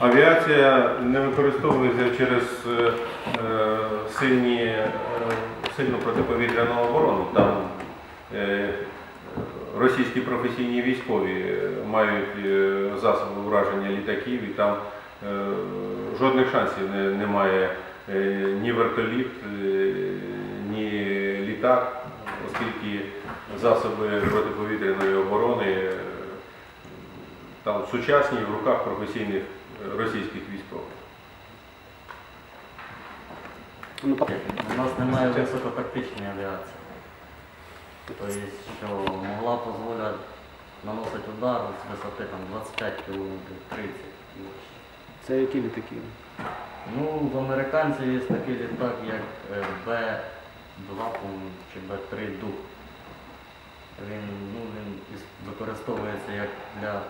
Авіація не використовується через е, е, сильні, е, сильну протиповітряну оборону. Там російські професійні військові мають засоби враження літаків і там жодних шансів немає ні вертоліт, ні літак, оскільки засоби протиповітряної оборони там сучасні в руках професійних російських військових. Ну, У нас немає високотактичної авіації. Тобто, що могла дозволяти наносити удар з висоти там, 25 км, 30 і. Це які літаки? Ну, в американців є такий літак, як е, Б-2 чи Б-3 Дух. Він, ну, він використовується як для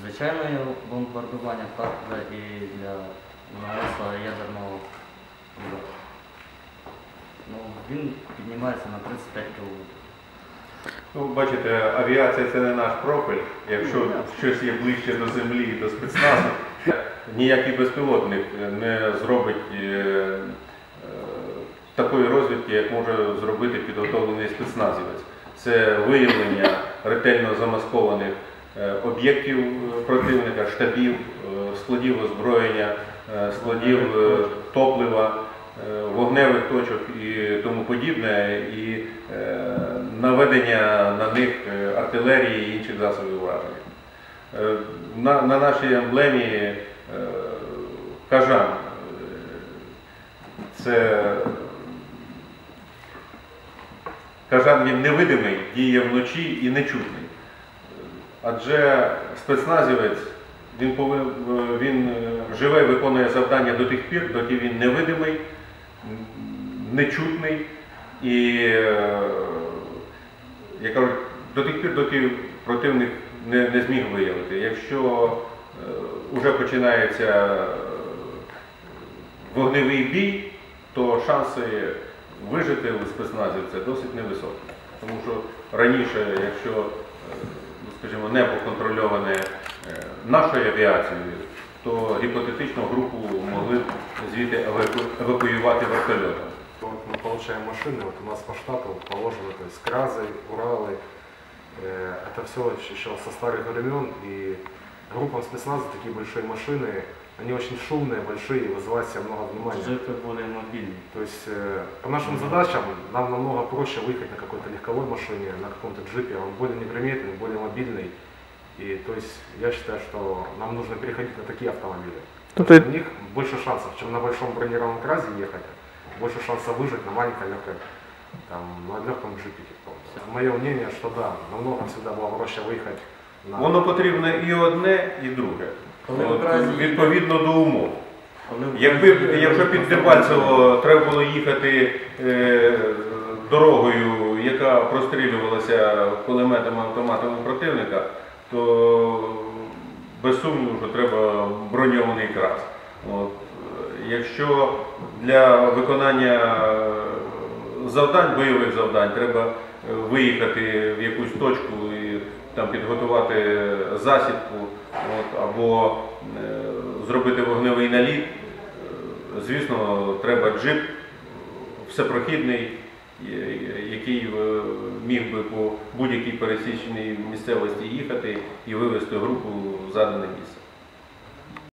звичайного бомбардування, так і для наносу ядерного удару. Ну, він піднімається на 35 км. Ну, бачите, авіація це не наш профіль. Якщо щось є ближче до землі, до спецназу, ніякий безпілотник не зробить е, е, такої розвідки, як може зробити підготовлений спецназівець. Це виявлення ретельно замаскованих об'єктів е, противника, штабів, е, складів озброєння, е, складів е, топлива, е, вогневих точок і тому подібне, і е, наведення на них е, артилерії і інших засобів враження. Е, На, на нашій емблемі е, кажан е, це кажан він невидимий, діє вночі і нечутний. Адже спецназівець він, повин, він е, живе виконує завдання до тих пір, доки він невидимий, нечутний і, е, як кажуть, до тих пір, доки противник не, не зміг виявити. Якщо вже починається е, вогневий бій, то шанси вижити у спецназівця досить невисокі. Тому що раніше, якщо скажімо, небо контрольоване е, нашою авіацією, то гіпотетично групу могли б звідти еваку- евакуювати вертольотом. Вот мы получаем машины, вот у нас по штату положено, то есть Кразы, Уралы, э, это все еще со старых времен, и группам спецназа такие большие машины, они очень шумные, большие, и вызывают себе много внимания. Джипи були мобільні. То есть э, по нашим задачам нам намного проще выехать на какой-то легковой машине, на каком-то джипе, он более неприметный, более мобильный. И то есть я считаю, что нам нужно переходить на такие автомобили. Тобто У них больше шансов, чем на большом бронированном кразе ехать, больше шансов выжить на маленькой легкой, там, на легком джипике. Мое мнение, что да, намного всегда было проще выехать на... Воно потрібне і одне, і друге. Коли От, в відповідно до умов. Коли в Якби Кразі якщо під Дебальцево треба було їхати е, дорогою, яка прострілювалася кулеметами автоматами противника, то без сумніву, що треба броньований крас. От. Е, Якщо для виконання завдань, бойових завдань, треба е, виїхати в якусь точку і там підготувати засідку от, або е, зробити вогневий наліт, е, звісно, треба джип всепрохідний, е, який е, міг би по будь-якій пересіченій місцевості їхати і вивезти групу в задане місце.